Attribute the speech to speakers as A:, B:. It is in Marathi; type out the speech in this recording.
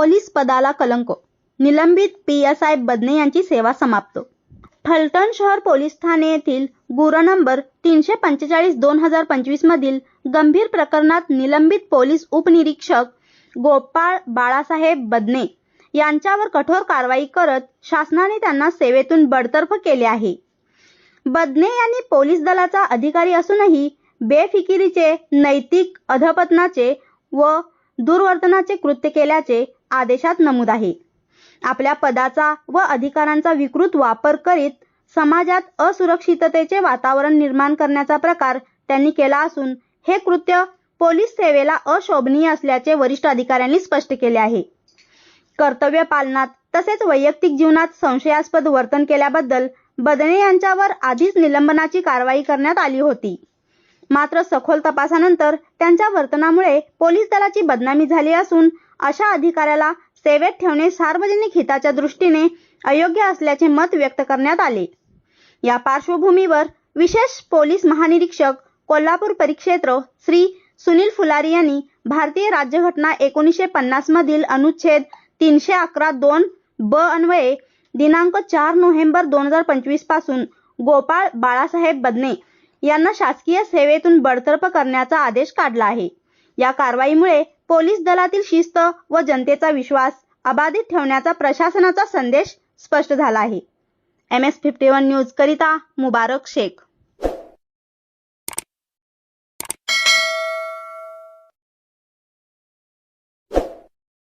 A: पोलीस पदाला कलंक. निलंबित पी एस आय बदने यांची सेवा समाप्त. फलटण शहर पोलीस ठाणे येथील गुर नंबर तीनशे पंचेचाळीस दोन हजार पंचवीस मधील गंभीर प्रकरणात निलंबित पोलीस उपनिरीक्षक गोपाळ बाळासाहेब बदने यांच्यावर कठोर कारवाई करत शासनाने त्यांना सेवेतून बडतर्फ केले आहे. बदने यांनी पोलीस दलाचा अधिकारी असूनही बेफिकिरीचे नैतिक अधपतनाचे व दुर्वर्तनाचे कृत्य केल्याचे आदेशात नमूद आहे. आपल्या पदाचा व अधिकारांचा विकृत वापर करीत समाजात असुरक्षिततेचे वातावरण निर्माण करण्याचा प्रकार त्यांनी केला असून हे कृत्य पोलीस सेवेला अशोभनीय असल्याचे वरिष्ठ अधिकाऱ्यांनी स्पष्ट केले आहे. कर्तव्य पालनात तसेच वैयक्तिक जीवनात संशयास्पद वर्तन केल्याबद्दल बदने यांच्यावर आधीच निलंबनाची कारवाई करण्यात आली होती. मात्र सखोल तपासानंतर त्यांच्या वर्तनामुळे पोलीस दलाची बदनामी झाली असून अशा अधिकाऱ्याला सेवेत ठेवणे सार्वजनिक हिताच्या दृष्टीने अयोग्य असल्याचे मत व्यक्त करण्यात आले. या पार्श्वभूमीवर विशेष पोलीस महानिरीक्षक कोल्हापूर परिक्षेत्र श्री सुनील फुलारी यांनी भारतीय राज्यघटना एकोणीसशे पन्नास मधील अनुच्छेद तीनशे अकरा दोन ब अन्वये दिनांक चार नोव्हेंबर दोन हजार पंचवीसपासून गोपाळ बाळासाहेब बदने यांना शासकीय सेवेतून बडतर्फ करण्याचा आदेश काढला आहे. या कारवाईमुळे पोलीस दलातील शिस्त व जनतेचा विश्वास अबाधित ठेवण्याचा प्रशासनाचा संदेश स्पष्ट झाला आहे. M S fifty one news करिता मुबारक शेख.